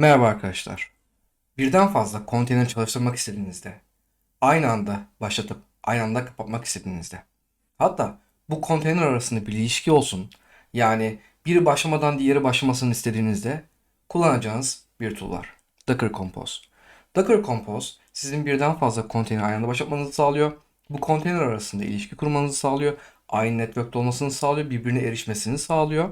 Merhaba arkadaşlar. Birden fazla konteyner çalıştırmak istediğinizde, aynı anda başlatıp aynı anda kapatmak istediğinizde, hatta bu konteyner arasında bir ilişki olsun, yani biri başlamadan diğeri başlamasını istediğinizde kullanacağınız bir tool var. Docker Compose. Docker Compose sizin birden fazla konteyner aynı anda başlatmanızı sağlıyor. Bu konteyner arasında ilişki kurmanızı sağlıyor. Aynı network'te olmasını sağlıyor. Birbirine erişmesini sağlıyor.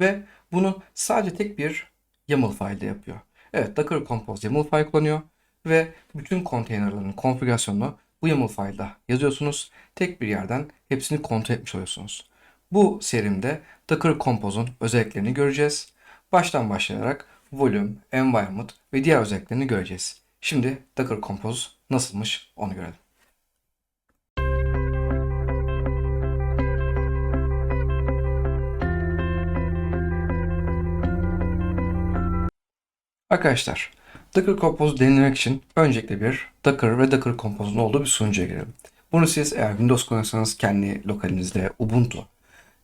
Ve bunu sadece tek bir YAML file'de yapıyor. Evet, Docker Compose YAML file kullanıyor ve bütün konteynerlerin konfigürasyonunu bu YAML file'da yazıyorsunuz. Tek bir yerden hepsini kontrol etmiş oluyorsunuz. Bu serimde Docker Compose'un özelliklerini göreceğiz. Baştan başlayarak volume, environment ve diğer özelliklerini göreceğiz. Şimdi Docker Compose nasılmış onu görelim. Arkadaşlar, Docker Compose denemek için öncelikle bir Docker ve Docker Compose'un olduğu bir sunucuya girelim. Bunu siz eğer Windows kullanıyorsanız kendi lokalinizde Ubuntu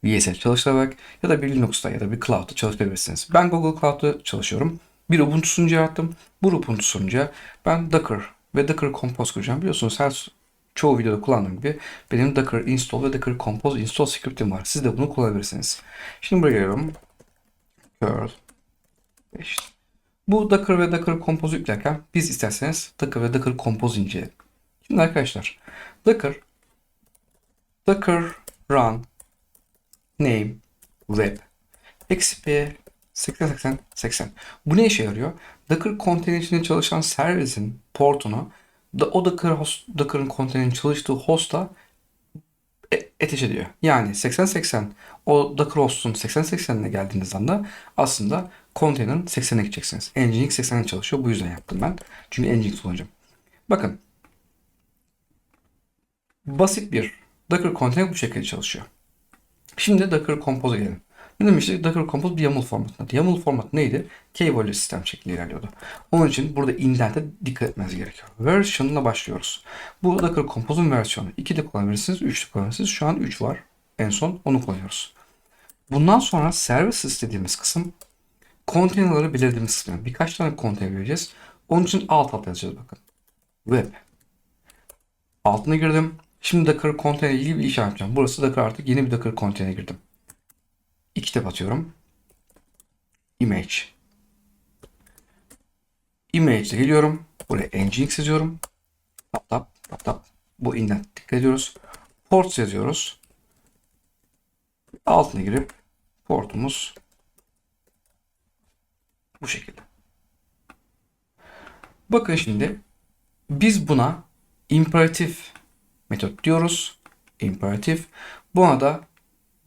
VSL çalıştırarak ya da bir Linux'ta ya da bir Cloud'da çalıştırabilirsiniz. Ben Google Cloud'da çalışıyorum. Bir Ubuntu sunucu yarattım. Bu Ubuntu sunucuya ben Docker ve Docker Compose kuracağım. Biliyorsunuz her çoğu videoda kullandığım gibi benim Docker install ve Docker Compose install script'im var. Siz de bunu kullanabilirsiniz. Şimdi buraya geliyorum. Curl. İşte. Bu Docker ve Docker Compose yüklerken biz isterseniz Docker ve Docker Compose inceleyelim. Şimdi arkadaşlar Docker Docker run name web XP 8080 80. Bu ne işe yarıyor? Docker konteyner içinde çalışan servisin portunu da o Docker host, Docker'ın konteynerin çalıştığı host'a e- ateş ediyor. Yani 8080 o Docker host'un 8080'ine geldiğiniz anda aslında konteynerin 80'e gideceksiniz. Nginx 80'e çalışıyor. Bu yüzden yaptım ben. Çünkü Nginx kullanacağım. Bakın. Basit bir Docker konteyner bu şekilde çalışıyor. Şimdi Docker Compose'a gelelim. Ne demiştik? Docker Compose bir YAML formatında. YAML format neydi? Key-value sistem şeklinde ilerliyordu. Onun için burada indent'e dikkat etmeniz gerekiyor. Version'la başlıyoruz. Bu Docker Compose'un versiyonu. 2 de kullanabilirsiniz, 3 de kullanabilirsiniz. Şu an 3 var. En son onu kullanıyoruz. Bundan sonra services dediğimiz kısım konteynerları belirlediğimiz kısım. Birkaç tane konteyner vereceğiz. Onun için alt alt yazacağız bakın. Web. Altına girdim. Şimdi Docker konteyner ilgili bir iş yapacağım. Burası Docker artık yeni bir Docker konteyner girdim. İki tab atıyorum. Image. Image'de geliyorum. Buraya nginx yazıyorum. Tap tap tap tap. Bu indent dikkat ediyoruz. Ports yazıyoruz. Altına girip portumuz bu şekilde. Bakın şimdi biz buna imperatif metot diyoruz. İmperatif. Buna da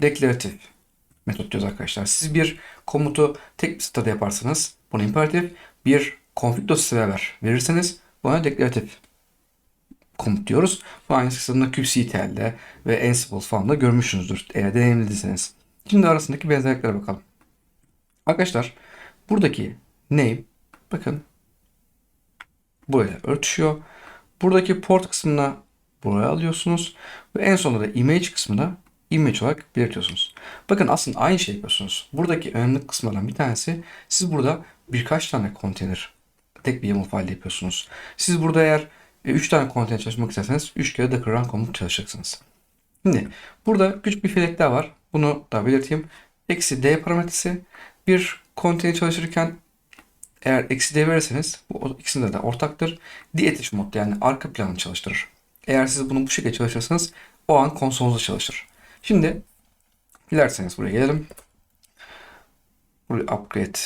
deklaratif metot diyoruz arkadaşlar. Siz bir komutu tek bir stada yaparsanız bunu imperatif, bir config dosyası beraber verirseniz buna deklaratif komut diyoruz. Bu aynısını kubectl'de ve Ansible falan da görmüşsünüzdür eğer deneyimlediyseniz. Şimdi arasındaki benzerliklere bakalım. Arkadaşlar buradaki name bakın buraya örtüşüyor. Buradaki port kısmına buraya alıyorsunuz ve en sonunda da image kısmına image olarak belirtiyorsunuz. Bakın aslında aynı şey yapıyorsunuz. Buradaki önemli kısımlardan bir tanesi siz burada birkaç tane konteyner tek bir YAML file yapıyorsunuz. Siz burada eğer 3 tane konteyner çalışmak isterseniz 3 kere docker run komut çalışacaksınız. Şimdi burada küçük bir felek daha var. Bunu da belirteyim. Eksi D parametresi bir konteyner çalışırken eğer eksi D verirseniz bu ikisinde de ortaktır. DATH mod yani arka planını çalıştırır. Eğer siz bunu bu şekilde çalışırsanız o an konsolunuzda çalışır. Şimdi dilerseniz buraya gelelim. Buraya upgrade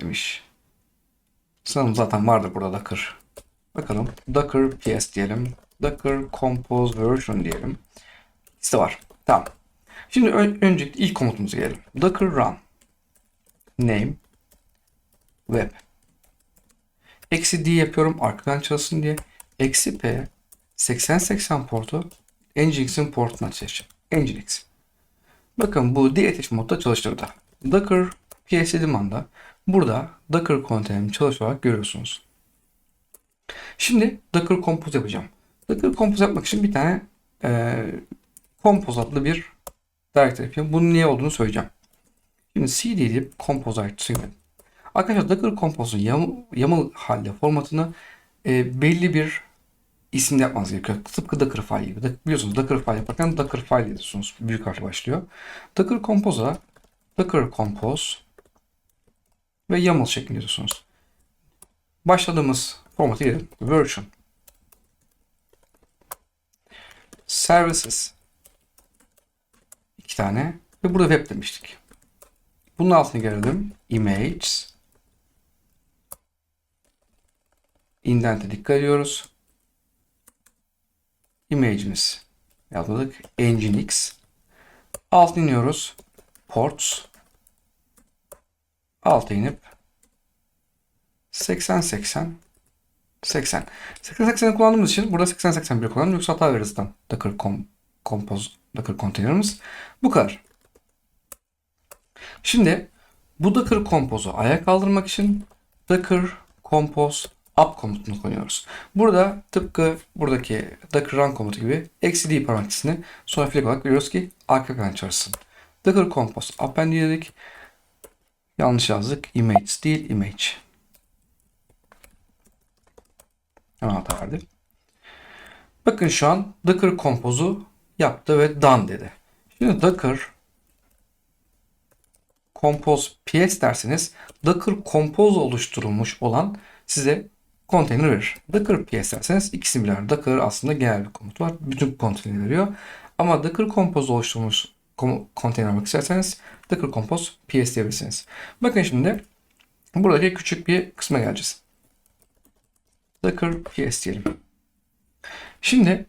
demiş. Sanırım zaten vardır burada Docker. Bakalım. Docker PS diyelim. Docker Compose Version diyelim. İkisi var. Tamam. Şimdi ön öncelikle ilk komutumuza gelelim. Docker Run. Name. Web. Eksi D yapıyorum arkadan çalışsın diye. Eksi P 8080 portu Nginx'in portuna seçeceğim. Nginx. Bakın bu DATH modda çalıştırdı. Docker PS dediğim anda burada Docker konteynerim çalışarak görüyorsunuz. Şimdi Docker Compose yapacağım. Docker Compose yapmak için bir tane e, Compose adlı bir directory yapıyorum. Bunun niye olduğunu söyleyeceğim. Şimdi cd deyip compose silin. Arkadaşlar Docker Compose'un yam, YAML halde formatını e, belli bir isimde yapmanız gerekiyor. Tıpkı Docker file gibi. Biliyorsunuz Docker file yaparken Docker file yazıyorsunuz. Büyük harfle başlıyor. Docker Compose'a Docker Compose ve YAML şeklinde yazıyorsunuz. Başladığımız formatı girelim. Version. Services. İki tane. Ve burada web demiştik. Bunun altına gelelim. Images. Indent'e dikkat ediyoruz. Image'imiz yazdık. Nginx. Alt iniyoruz. Ports. Alta inip 80 80 80. 80 80'i kullandığımız için burada 80 81 kullandım. Yoksa hata veririz tam. Compose Docker konteynerimiz. Bu kadar. Şimdi bu Docker Compose'u ayağa kaldırmak için Docker Compose up komutunu koyuyoruz. Burada tıpkı buradaki Docker run komutu gibi eksi d parametresini sonra flag olarak veriyoruz ki arka plan çalışsın. Docker Compose append dedik. Yanlış yazdık. Image değil image. Hemen hata verdi. Bakın şu an Docker Compose'u yaptı ve done dedi. Şimdi Docker Compose PS derseniz Docker Compose oluşturulmuş olan size konteyner verir. Docker PS derseniz ikisini birer. Docker aslında genel bir komut var. Bütün konteyneri veriyor. Ama Docker Compose oluşturulmuş konteyner almak isterseniz Docker Compose PS diyebilirsiniz. Bakın şimdi buradaki küçük bir kısma geleceğiz. Docker PS diyelim. Şimdi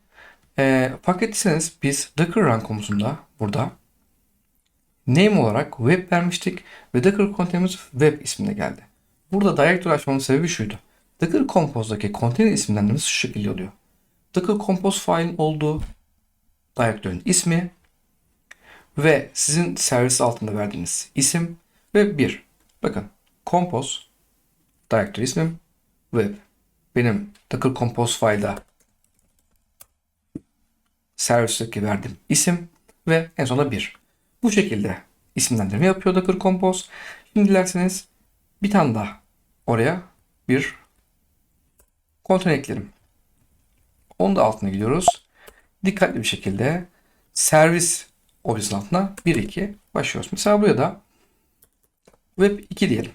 e, fark ettiyseniz biz Docker Run komutunda burada name olarak web vermiştik ve Docker konteynerimiz web isminde geldi. Burada directory açmamın sebebi şuydu. Docker Compose'daki konteyner isimlendirmesi şu şekilde oluyor. Docker Compose file'in olduğu directory'nin ismi ve sizin servis altında verdiğiniz isim ve bir. Bakın Compose directory ismim web. Benim Docker Compose file'da servisteki verdiğim isim ve en sonunda bir. Bu şekilde isimlendirme yapıyor Docker Compose. Şimdi dilerseniz bir tane daha oraya bir konteyner eklerim. Onun da altına gidiyoruz. Dikkatli bir şekilde servis objesinin altına 1 2 başlıyoruz. Mesela buraya da web 2 diyelim.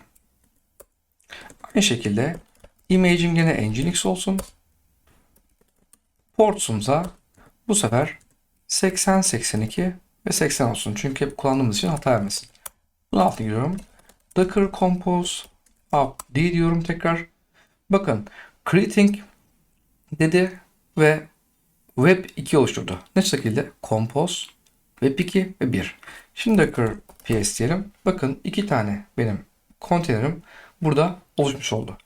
Aynı şekilde image'im gene nginx olsun. Ports'umuza bu sefer 80 82 ve 80 olsun. Çünkü hep kullandığımız için hata vermesin. Bunun altına giriyorum. Docker Compose up D diyorum tekrar. Bakın creating dedi ve web 2 oluşturdu. Ne şekilde? Compose, web 2 ve 1. Şimdi Docker PS diyelim. Bakın iki tane benim konteynerim burada oluşmuş oldu.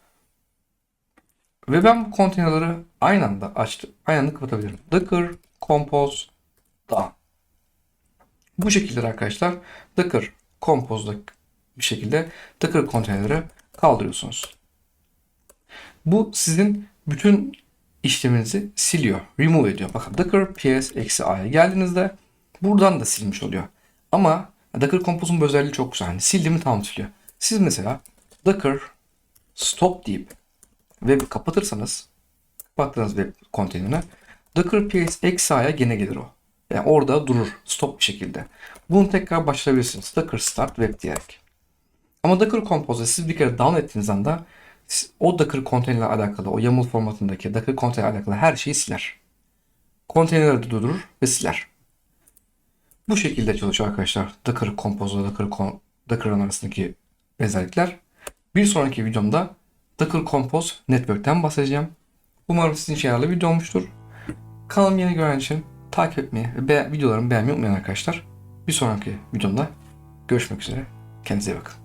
Ve ben bu konteynerleri aynı anda açtım. Aynı anda kapatabilirim. Docker Compose da. Bu şekilde arkadaşlar Docker Compose'da bir şekilde Docker konteynerleri kaldırıyorsunuz. Bu sizin bütün işleminizi siliyor. Remove ediyor. Bakın Docker ps eksi a'ya geldiğinizde buradan da silmiş oluyor. Ama Docker Compose'un bir özelliği çok güzel. Yani sildi mi tam siliyor. Siz mesela Docker stop deyip web'i kapatırsanız kapattığınız web konteynerine Docker ps eksi gene gelir o. Yani orada durur. Stop bir şekilde. Bunu tekrar başlatabilirsiniz. Docker start web diyerek. Ama Docker Compose'u siz bir kere down ettiğiniz anda o Docker konteynerle alakalı, o YAML formatındaki Docker konteynerle alakalı her şeyi siler. Konteynerleri durdurur ve siler. Bu şekilde çalışıyor arkadaşlar Docker Compose ile Docker, Docker arasındaki benzerlikler. Bir sonraki videomda Docker Compose Network'ten bahsedeceğim. Umarım sizin için yararlı bir video olmuştur. Kanalımı yeni gören için takip etmeyi ve be videolarımı beğenmeyi unutmayın arkadaşlar. Bir sonraki videomda görüşmek üzere. Kendinize iyi bakın.